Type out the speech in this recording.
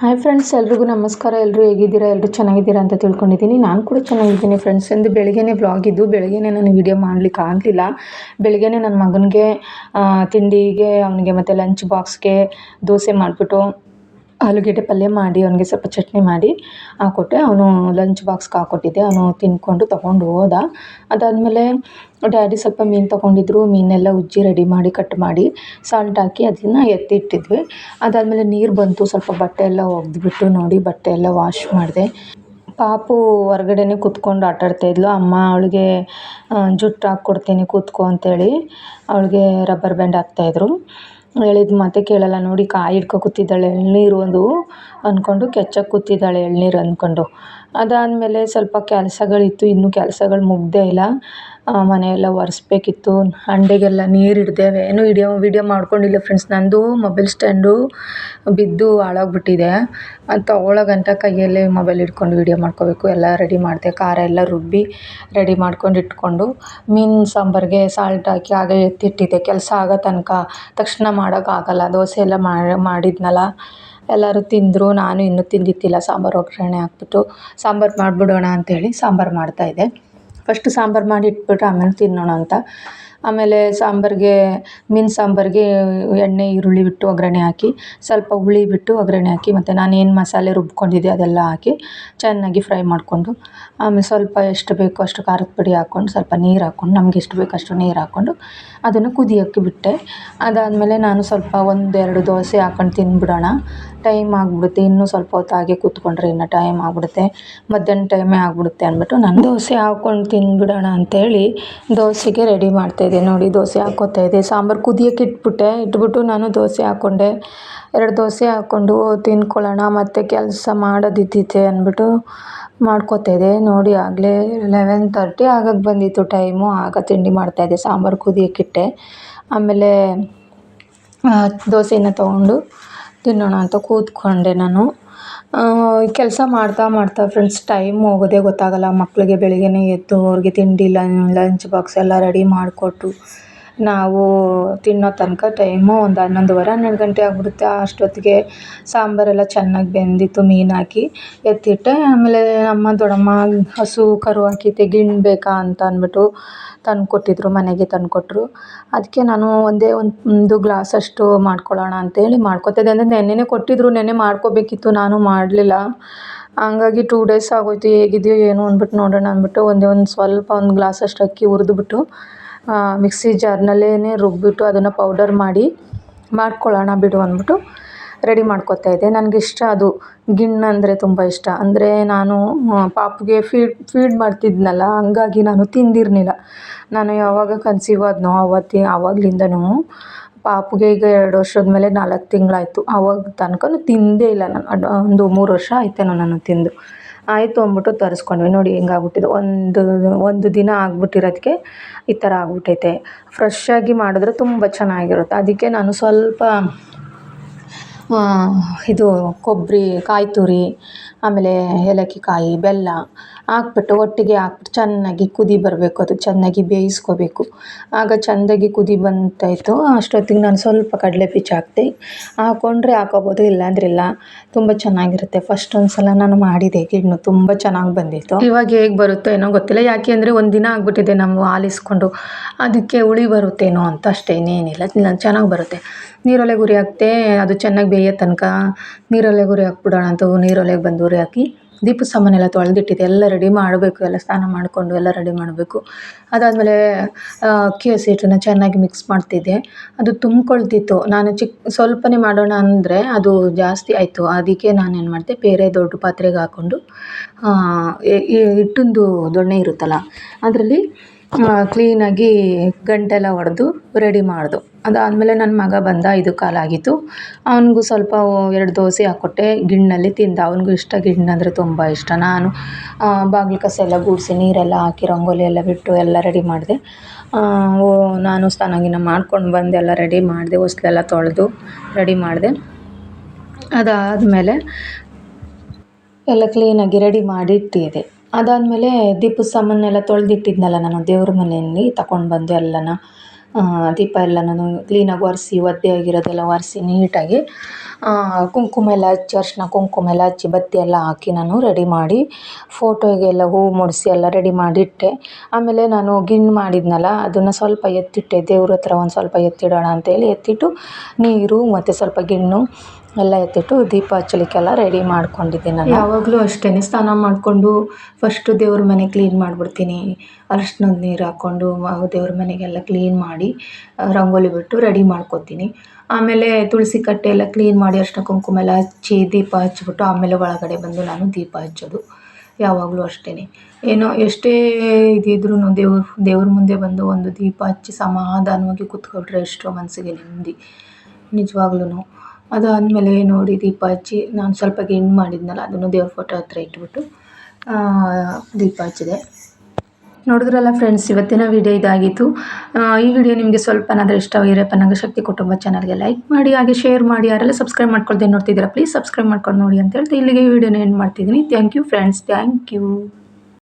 Friends ಎಲ್ರಿಗೂ ನಮಸ್ಕಾರ. ಎಲ್ಲರೂ ಹೇಗಿದ್ದೀರಾ? ಎಲ್ಲರೂ ಚೆನ್ನಾಗಿದ್ದೀರಾ ಅಂತ ತಿಳ್ಕೊಂಡಿದ್ದೀನಿ. ನಾನು ಕೂಡ ಚೆನ್ನಾಗಿದ್ದೀನಿ ಫ್ರೆಂಡ್ಸ್ ಎಂದು ಬೆಳಗ್ಗೆನೇ ಬ್ಲಾಗ್ ಇದ್ದು, ಬೆಳಗ್ಗೆನೇ ನಾನು ವಿಡಿಯೋ ಮಾಡ್ಲಿಕ್ಕೆ ಆಗಲಿಲ್ಲ. ಬೆಳಗ್ಗೆನೇ ನನ್ನ ಮಗನಿಗೆ ತಿಂಡಿಗೆ, ಅವನಿಗೆ ಮತ್ತು ಲಂಚ್ ಬಾಕ್ಸ್ಗೆ ದೋಸೆ ಮಾಡಿಬಿಟ್ಟು ಆಲೂಗೆಡ್ಡೆ ಪಲ್ಯ ಮಾಡಿ, ಅವನಿಗೆ ಸ್ವಲ್ಪ ಚಟ್ನಿ ಮಾಡಿ ಹಾಕ್ಕೊಟ್ಟೆ ಅವನು ಲಂಚ್ ಬಾಕ್ಸ್ಗೆ ಹಾಕ್ಕೊಟ್ಟಿದ್ದೆ ಅವನು ತಿಂದ್ಕೊಂಡು ತೊಗೊಂಡು ಹೋದ. ಅದಾದಮೇಲೆ ಡ್ಯಾಡಿ ಸ್ವಲ್ಪ ಮೀನು ತೊಗೊಂಡಿದ್ರು. ಮೀನೆಲ್ಲ ಉಜ್ಜಿ ರೆಡಿ ಮಾಡಿ ಕಟ್ ಮಾಡಿ ಸಾಲ್ಟ್ ಹಾಕಿ ಅದನ್ನು ಎತ್ತಿಟ್ಟಿದ್ವಿ. ಅದಾದಮೇಲೆ ನೀರು ಬಂತು. ಸ್ವಲ್ಪ ಬಟ್ಟೆ ಎಲ್ಲ ಒಗೆದ್ಬಿಟ್ಟು ನೋಡಿ ಬಟ್ಟೆ ಎಲ್ಲ ವಾಶ್ ಮಾಡಿದೆ. ಪಾಪು ಹೊರ್ಗಡೆನೇ ಕೂತ್ಕೊಂಡು ಆಟ ಆಡ್ತಾಯಿದ್ಲು ಅಮ್ಮ ಅವಳಿಗೆ ಜುಟ್ಟು ಹಾಕ್ಕೊಡ್ತೀನಿ ಕೂತ್ಕೊ ಅಂತೇಳಿ ಅವಳಿಗೆ ರಬ್ಬರ್ ಬ್ಯಾಂಡ್ ಹಾಕ್ತಾಯಿದ್ರು ಹೇಳಿದ ಮಾತೇ ಕೇಳಲ್ಲ, ನೋಡಿ ಕಾಯಿ ಹಿಡ್ಕೊ ಕೂತಿದ್ದಾಳೆ, ಎಳ್ನೀರು ಒಂದು ಅಂದ್ಕೊಂಡು ಕೆಚ್ಚಕ್ಕೆ ಕೂತಿದ್ದಾಳೆ ಎಳ್ನೀರು ಅಂದ್ಕೊಂಡು ಅದಾದಮೇಲೆ ಸ್ವಲ್ಪ ಕೆಲಸಗಳಿತ್ತು, ಇನ್ನೂ ಕೆಲ್ಸಗಳು ಮುಗ್ದೇ ಇಲ್ಲ. ಮನೆಯೆಲ್ಲ ಒರೆಸ್ಬೇಕಿತ್ತು. ಹಂಡೆಗೆಲ್ಲ ನೀರು ಹಿಡ್ದೆ ಏನು ವಿಡಿಯೋ ವಿಡಿಯೋ ಮಾಡ್ಕೊಂಡಿಲ್ಲ ಫ್ರೆಂಡ್ಸ್ ನಂದು ಮೊಬೈಲ್ ಸ್ಟ್ಯಾಂಡು ಬಿದ್ದು ಹಾಳಾಗ್ಬಿಟ್ಟಿದೆ. ಅದು ತಗೊಳ್ಳೋ ಕೈಯಲ್ಲೇ ಮೊಬೈಲ್ ಹಿಡ್ಕೊಂಡು ವಿಡಿಯೋ ಮಾಡ್ಕೋಬೇಕು. ಎಲ್ಲ ರೆಡಿ ಮಾಡಿದೆ. ಖಾರ ಎಲ್ಲ ರುಬ್ಬಿ ರೆಡಿ ಮಾಡ್ಕೊಂಡು ಇಟ್ಕೊಂಡು ಮೀನು ಸಾಂಬಾರಿಗೆ ಸಾಲ್ಟ್ ಹಾಕಿ ಹಾಗೆ ಎತ್ತಿಟ್ಟಿದ್ದೆ. ಕೆಲಸ ಆಗೋ ತನಕ. ತಕ್ಷಣ ಮಾಡೋಕ್ಕಾಗಲ್ಲ. ದೋಸೆ ಎಲ್ಲ ಮಾಡಿದ್ನಲ್ಲ. ಎಲ್ಲರೂ ತಿಂದರು. ನಾನು ಇನ್ನೂ ತಿಂದಿದ್ದಿಲ್ಲ. ಸಾಂಬಾರು ಒಗ್ಗರಣೆ ಹಾಕ್ಬಿಟ್ಟು ಸಾಂಬಾರು ಮಾಡಿಬಿಡೋಣ ಅಂತೇಳಿ ಸಾಂಬಾರು ಮಾಡ್ತಾಯಿದ್ದೆ ಫಸ್ಟ್ ಸಾಂಬಾರು ಮಾಡಿ ಇಟ್ಬಿಟ್ಟು ಆಮೇಲೆ ತಿನ್ನೋಣ ಅಂತ. ಆಮೇಲೆ ಸಾಂಬಾರಿಗೆ, ಮೀನು ಸಾಂಬಾರಿಗೆ ಎಣ್ಣೆ, ಈರುಳ್ಳಿ ಬಿಟ್ಟು ಒಗ್ಗರಣೆ ಹಾಕಿ, ಸ್ವಲ್ಪ ಹುಳಿ ಬಿಟ್ಟು ಒಗ್ಗರಣೆ ಹಾಕಿ, ಮತ್ತು ನಾನು ಏನು ಮಸಾಲೆ ರುಬ್ಕೊಂಡಿದ್ದೆ ಅದೆಲ್ಲ ಹಾಕಿ ಚೆನ್ನಾಗಿ ಫ್ರೈ ಮಾಡಿಕೊಂಡು, ಆಮೇಲೆ ಸ್ವಲ್ಪ ಎಷ್ಟು ಬೇಕೋ ಅಷ್ಟು ಖಾರದ ಪುಡಿ ಹಾಕ್ಕೊಂಡು ಸ್ವಲ್ಪ ನೀರು ಹಾಕ್ಕೊಂಡು ನಮ್ಗೆ ಎಷ್ಟು ಬೇಕು ಅಷ್ಟು ನೀರು ಹಾಕ್ಕೊಂಡು ಅದನ್ನು ಕುದಿಯೋಕ್ಕೆ ಬಿಟ್ಟೆ. ಅದಾದಮೇಲೆ ನಾನು ಸ್ವಲ್ಪ ಒಂದೆರಡು ದೋಸೆ ಹಾಕ್ಕೊಂಡು ತಿಂದ್ಬಿಡೋಣ ಟೈಮ್ ಆಗಿಬಿಡುತ್ತೆ. ಇನ್ನೂ ಸ್ವಲ್ಪ ಹೊತ್ತು ಹಾಗೆ ಕೂತ್ಕೊಂಡ್ರೆ ಇನ್ನು ಟೈಮ್ ಆಗಿಬಿಡುತ್ತೆ. ಮಧ್ಯಾಹ್ನ ಟೈಮೇ ಆಗಿಬಿಡುತ್ತೆ ಅಂದ್ಬಿಟ್ಟು ನಾನು ದೋಸೆ ಹಾಕ್ಕೊಂಡು ತಿಂದ್ಬಿಡೋಣ ಅಂಥೇಳಿ ದೋಸೆಗೆ ರೆಡಿ ಮಾಡ್ತಾಯಿದ್ದೆ ನೋಡಿ, ದೋಸೆ ಹಾಕ್ಕೋತಾ ಇದೆ ಸಾಂಬಾರು ಕುದಿಯೋಕೆ ಇಟ್ಬಿಟ್ಟೆ. ಇಟ್ಬಿಟ್ಟು ನಾನು ದೋಸೆ ಹಾಕ್ಕೊಂಡೆ. ಎರಡು ದೋಸೆ ಹಾಕ್ಕೊಂಡು ತಿನ್ಕೊಳ್ಳೋಣ ಮತ್ತು ಕೆಲಸ ಮಾಡೋದಿದ್ದಿತ್ತೆ ಅಂದ್ಬಿಟ್ಟು ಮಾಡ್ಕೋತಾ ಇದೆ ನೋಡಿ, ಆಗಲೇ ಲೆವೆನ್ ತರ್ಟಿ ಆಗಕ್ಕೆ ಬಂದಿತ್ತು ಟೈಮು ಆಗ ತಿಂಡಿ ಮಾಡ್ತಾಯಿದ್ದೆ, ಸಾಂಬಾರು ಕುದಿಯೋಕ್ಕಿಟ್ಟೆ ಆಮೇಲೆ ದೋಸೆನ ತೊಗೊಂಡು ತಿನ್ನೋಣ ಅಂತ ಕೂತ್ಕೊಂಡೆ ನಾನು. ಕೆಲಸ ಮಾಡ್ತಾ ಮಾಡ್ತಾ ಫ್ರೆಂಡ್ಸ್ ಟೈಮ್ ಹೋಗೋದೇ ಗೊತ್ತಾಗಲ್ಲ. ಮಕ್ಕಳಿಗೆ ಬೆಳಗ್ಗೆನೇ ಎದ್ದು ಅವ್ರಿಗೆ ತಿಂಡಿ ಲಂಚ್ ಬಾಕ್ಸ್ ಎಲ್ಲ ರೆಡಿ ಮಾಡಿಕೊಟ್ಟು ನಾವು ತಿನ್ನೋ ತನಕ ಟೈಮು ಒಂದು ಹನ್ನೊಂದುವರೆ, ಹನ್ನೆರಡು ಗಂಟೆ ಆಗಿಬಿಡುತ್ತೆ. ಅಷ್ಟೊತ್ತಿಗೆ ಸಾಂಬಾರೆಲ್ಲ ಚೆನ್ನಾಗಿ ಬೆಂದಿತ್ತು, ಮೀನು ಹಾಕಿ. ಎತ್ತಿಟ್ಟೆ, ಆಮೇಲೆ ನಮ್ಮ ದೊಡ್ಡಮ್ಮ ಹಸು, ಕರು ಹಾಕಿ ತೆಗಿಬೇಕಾ ಬೇಕಾ ಅಂತ ಅಂದ್ಬಿಟ್ಟು ತಂದುಕೊಟ್ಟಿದ್ರು, ಮನೆಗೆ ತಂದುಕೊಟ್ರು. ಅದಕ್ಕೆ ನಾನು ಒಂದೇ ಒಂದು ಗ್ಲಾಸಷ್ಟು ಮಾಡ್ಕೊಳ್ಳೋಣ ಅಂತೇಳಿ ಮಾಡ್ಕೊತಿದ್ದೆ. ಅಂದರೆ ನೆನ್ನೆನೇ ಕೊಟ್ಟಿದ್ದರು ನೆನ್ನೆ ಮಾಡ್ಕೋಬೇಕಿತ್ತು, ನಾನು ಮಾಡಲಿಲ್ಲ. ಹಂಗಾಗಿ ಟೂ ಡೇಸ್ ಆಗೋಯ್ತು, ಹೇಗಿದೆಯೋ ಏನು ಅಂದ್ಬಿಟ್ಟು ನೋಡೋಣ ಅಂದ್ಬಿಟ್ಟು ಒಂದೇ ಒಂದು ಸ್ವಲ್ಪ ಒಂದು ಗ್ಲಾಸಷ್ಟು ಅಕ್ಕಿ ಹುರಿದ್ಬಿಟ್ಟು ಮಿಕ್ಸಿ ಜಾರ್ನಲ್ಲೇ ರುಬ್ಬಿಟ್ಟು ಅದನ್ನು ಪೌಡರ್ ಮಾಡಿ ಮಾಡ್ಕೊಳ್ಳೋಣ ಬಿಡು ಅಂದ್ಬಿಟ್ಟು ರೆಡಿ ಮಾಡ್ಕೊತಾ ಇದ್ದೆ. ನನಗೆ ಇಷ್ಟ ಅದು. ಗಿಣ್ಣು ಅಂದರೆ ತುಂಬ ಇಷ್ಟ. ಅಂದರೆ ನಾನು ಪಾಪುಗೆ ಫೀಡ್ ಫೀಡ್ ಮಾಡ್ತಿದ್ನಲ್ಲ, ಹಂಗಾಗಿ ನಾನು ತಿಂದಿರಲಿಲ್ಲ. ನಾನು ಯಾವಾಗ ಕನ್ಸೀವ್ ಆದ್ನೋ ಅವತ್ತಿ, ಆವಾಗ್ಲಿಂದನೂ ಪಾಪುಗೆ ಈಗ ಎರಡು ವರ್ಷದ ಮೇಲೆ ನಾಲ್ಕು ತಿಂಗಳಾಯ್ತು. ಆವಾಗ ತನಕನೂ ತಿಂದೇ ಇಲ್ಲ ನಾನು. ಒಂದು ಮೂರು ವರ್ಷ ಆಯ್ತೇನೋ ನಾನು ತಿಂದು. ಆಯಿತು ಅಂದ್ಬಿಟ್ಟು ತರಿಸ್ಕೊಂಡ್ವಿ. ನೋಡಿ ಹೆಂಗಾಗ್ಬಿಟ್ಟಿದೆ. ಒಂದು ಒಂದು ದಿನ ಆಗ್ಬಿಟ್ಟಿರೋದಕ್ಕೆ ಈ ಥರ ಆಗ್ಬಿಟ್ಟೈತೆ. ಫ್ರೆಶ್ಶಾಗಿ ಮಾಡಿದ್ರೆ ತುಂಬ ಚೆನ್ನಾಗಿರುತ್ತೆ. ಅದಕ್ಕೆ ನಾನು ಸ್ವಲ್ಪ ಇದು ಕೊಬ್ಬರಿ, ಕಾಯಿ ತುರಿ, ಆಮೇಲೆ ಏಲಕ್ಕಿ ಕಾಯಿ, ಬೆಲ್ಲ ಹಾಕ್ಬಿಟ್ಟು ಒಟ್ಟಿಗೆ ಹಾಕ್ಬಿಟ್ಟು ಚೆನ್ನಾಗಿ ಕುದಿ ಬರಬೇಕು. ಅದು ಚೆನ್ನಾಗಿ ಬೇಯಿಸ್ಕೋಬೇಕು. ಆಗ ಚೆಂದಾಗಿ ಕುದಿ ಬಂತಾಯಿತು. ಅಷ್ಟೊತ್ತಿಗೆ ನಾನು ಸ್ವಲ್ಪ ಕಡಲೆ ಬೀಜ ಹಾಕ್ದೆ. ಹಾಕ್ಕೊಂಡ್ರೆ ಹಾಕೋಬೋದು, ಇಲ್ಲಾಂದ್ರೆ ಇಲ್ಲ. ತುಂಬ ಚೆನ್ನಾಗಿರುತ್ತೆ. ಫಸ್ಟ್ ಒಂದು ಸಲ ನಾನು ಮಾಡಿದೆ. ಇನ್ನು ತುಂಬ ಚೆನ್ನಾಗಿ ಬಂದಿತ್ತು. ಇವಾಗ ಹೇಗೆ ಬರುತ್ತೋ ಏನೋ ಗೊತ್ತಿಲ್ಲ. ಯಾಕೆ ಅಂದರೆ ಒಂದು ದಿನ ಆಗಿಬಿಟ್ಟಿದೆ ನಾವು ಆಲಿಸ್ಕೊಂಡು. ಅದಕ್ಕೆ ಹುಳಿ ಬರುತ್ತೇನೋ ಅಂತ ಅಷ್ಟೇ. ಇನ್ನೇನಿಲ್ಲ. ಚೆನ್ನಾಗಿ ಬರುತ್ತೆ. ನೀರೊಳಗೆ ಗುರಿ ಹಾಕ್ದೆ ಅದು ಚೆನ್ನಾಗಿ ಬೇಯೋ ತನಕ ನೀರೊಲೆ ಉರಿ ಹಾಕ್ಬಿಡೋಣ ಅಂತ ನೀರೊಲೆಗೆ ಬಂದು ಉರಿ ಹಾಕಿ ದೀಪದ ಸಾಮಾನೆಲ್ಲ ತೊಳೆದಿಟ್ಟಿದ್ದೆ. ಎಲ್ಲ ರೆಡಿ ಮಾಡಬೇಕು, ಎಲ್ಲ ಸ್ನಾನ ಮಾಡಿಕೊಂಡು ಎಲ್ಲ ರೆಡಿ ಮಾಡಬೇಕು. ಅದಾದಮೇಲೆ ಅಕ್ಕಿ ಹಸಿಟ್ಟನ್ನ ಚೆನ್ನಾಗಿ ಮಿಕ್ಸ್ ಮಾಡ್ತಿದ್ದೆ. ಅದು ತುಂಬ್ಕೊಳ್ತಿತ್ತು. ನಾನು ಚಿಕ್ಕ ಸ್ವಲ್ಪನೇ ಮಾಡೋಣ ಅಂದರೆ ಅದು ಜಾಸ್ತಿ ಆಯಿತು. ಅದಕ್ಕೆ ನಾನು ಏನು ಮಾಡಿದೆ, ಬೇರೆ ದೊಡ್ಡ ಪಾತ್ರೆಗೆ ಹಾಕ್ಕೊಂಡು ಹಿಟ್ಟಿಂದು ದೊಣ್ಣೆ ಇರುತ್ತಲ್ಲ, ಅದರಲ್ಲಿ ಕ್ಲೀನಾಗಿ ಗಂಟೆಲ್ಲ ಹೊಡೆದು ರೆಡಿ ಮಾಡಿದು. ಅದಾದಮೇಲೆ ನನ್ನ ಮಗ ಬಂದ, ಐದು ಕಾಲಾಗಿತ್ತು. ಅವನಿಗೂ ಸ್ವಲ್ಪ ಎರಡು ದೋಸೆ ಹಾಕ್ಕೊಟ್ಟೆ ಗಿಣ್ಣಲ್ಲಿ ತಿಂದ. ಅವನಿಗೂ ಇಷ್ಟ ಗಿಣ್ಣು ಅಂದರೆ ತುಂಬ ಇಷ್ಟ. ನಾನು ಬಾಗಿಲು ಕಸ ಎಲ್ಲ ಗುಡಿಸಿ, ನೀರೆಲ್ಲ ಹಾಕಿ, ರಂಗೋಲಿ ಎಲ್ಲ ಬಿಟ್ಟು ಎಲ್ಲ ರೆಡಿ ಮಾಡಿದೆ. ನಾನು ಸ್ನಾನ ಗೀನ ಮಾಡ್ಕೊಂಡು ಬಂದು, ಎಲ್ಲ ರೆಡಿ ಮಾಡಿದೆ ಹೊಸ್ಲೆಲ್ಲ ತೊಳೆದು ರೆಡಿ ಮಾಡಿದೆ. ಅದಾದಮೇಲೆ ಎಲ್ಲ ಕ್ಲೀನಾಗಿ ರೆಡಿ ಮಾಡಿ ಅದಾದಮೇಲೆ ದೀಪದ ಸಾಮಾನೆಲ್ಲ ತೊಳೆದಿಟ್ಟಿದ್ನಲ್ಲ ನಾನು ದೇವ್ರ ಮನೆಯಲ್ಲಿ ತಗೊಂಡು ಬಂದು ಎಲ್ಲನ ದೀಪ ಎಲ್ಲ ನಾನು ಕ್ಲೀನಾಗಿ ಒರೆಸಿ, ಒದ್ದೆ ಆಗಿರೋದೆಲ್ಲ ಒರೆಸಿ ನೀಟಾಗಿ ಕುಂಕುಮ ಎಲ್ಲ ಹಚ್ಚಿ, ಅರಿಶಿನ ಕುಂಕುಮ ಎಲ್ಲ ಹಚ್ಚಿ, ಬತ್ತಿ ಎಲ್ಲ ಹಾಕಿ ನಾನು ರೆಡಿ ಮಾಡಿ ಫೋಟೋಗೆಲ್ಲ ಹೂ ಮುಡಿಸಿ ಎಲ್ಲ ರೆಡಿ ಮಾಡಿಟ್ಟೆ. ಆಮೇಲೆ ನಾನು ಗಿಣ್ಣು ಮಾಡಿದ್ನಲ್ಲ, ಅದನ್ನು ಸ್ವಲ್ಪ ಎತ್ತಿಟ್ಟೆ, ದೇವ್ರ ಹತ್ರ ಒಂದು ಸ್ವಲ್ಪ ಎತ್ತಿಡೋಣ ಅಂತೇಳಿ ಎತ್ತಿಟ್ಟು ನೀರು ಮತ್ತು ಸ್ವಲ್ಪ ಗಿಣ್ಣು ಎಲ್ಲ ಎತ್ತಿಟ್ಟು ದೀಪ ಹಚ್ಚಲಿಕ್ಕೆಲ್ಲ ರೆಡಿ ಮಾಡ್ಕೊಂಡಿದ್ದೆ ನಾನು. ಯಾವಾಗಲೂ ಅಷ್ಟೇ ಸ್ನಾನ ಮಾಡಿಕೊಂಡು ಫಸ್ಟು ದೇವ್ರ ಮನೆ ಕ್ಲೀನ್ ಮಾಡಿಬಿಡ್ತೀನಿ. ಅರಿಶಿನದ ನೀರು ಹಾಕ್ಕೊಂಡು ದೇವ್ರ ಮನೆಗೆಲ್ಲ ಕ್ಲೀನ್ ಮಾಡಿ ರಂಗೋಲಿ ಬಿಟ್ಟು ರೆಡಿ ಮಾಡ್ಕೊತೀನಿ. ಆಮೇಲೆ ತುಳಸಿ ಕಟ್ಟೆ ಎಲ್ಲ ಕ್ಲೀನ್ ಮಾಡಿ, ಅರಿಶಿನ ಕುಂಕುಮ ಎಲ್ಲ ಹಚ್ಚಿ ದೀಪ ಹಚ್ಚಿಬಿಟ್ಟು ಆಮೇಲೆ ಒಳಗಡೆ ಬಂದು ನಾನು ದೀಪ ಹಚ್ಚೋದು. ಯಾವಾಗಲೂ ಅಷ್ಟೇ ಏನೋ ಎಷ್ಟೇ ಇದಿದ್ರೂ ದೇವ್ರ ದೇವ್ರ ಮುಂದೆ ಬಂದು ಒಂದು ದೀಪ ಹಚ್ಚಿ ಸಮಾಧಾನವಾಗಿ ಕೂತ್ಕೊಂಡ್ರೆ ಎಷ್ಟೋ ಮನಸ್ಸಿಗೆ ನೆಮ್ಮದಿ. ನಿಜವಾಗ್ಲೂ ಅದಾದಮೇಲೆ ನೋಡಿ ದೀಪ ಹಚ್ಚಿ, ನಾನು ಸ್ವಲ್ಪ ಗಿಣ್ಣು ಮಾಡಿದ್ನಲ್ಲ, ಅದನ್ನು ದೇವ್ರ ಫೋಟೋ ಹತ್ರ ಇಟ್ಬಿಟ್ಟು ದೀಪ ಹಚ್ಚಿದೆ. ನೋಡಿದ್ರಲ್ಲ ಫ್ರೆಂಡ್ಸ್ ಇವತ್ತಿನ ವಿಡಿಯೋ ಇದಾಗಿತ್ತು. ಈ ವಿಡಿಯೋ ನಿಮಗೆ ಸ್ವಲ್ಪನಾದರೂ ಇಷ್ಟವಾಗಿರೋ ಪನ್ನಂಗ ಶಕ್ತಿ ಕುಟುಂಬ ಚಾನಲ್ಗೆ ಲೈಕ್ ಮಾಡಿ, ಹಾಗೆ ಶೇರ್ ಮಾಡಿ, ಯಾರೆಲ್ಲ ಸಬ್ಸ್ಕ್ರೈಬ್ ಮಾಡ್ಕೊಳ್ದೆ ನೋಡ್ತಿದ್ದೀರಾ ಪ್ಲೀಸ್ ಸಬ್ಸ್ಕ್ರೈಬ್ ಮಾಡ್ಕೊಂಡು ನೋಡಿ ಅಂತ ಹೇಳ್ತಾ ಇಲ್ಲಿಗೆ ಈ ವಿಡಿಯೋನ ಎಂಡ್ ಮಾಡ್ತಿದ್ದೀನಿ. Thank you friends thank you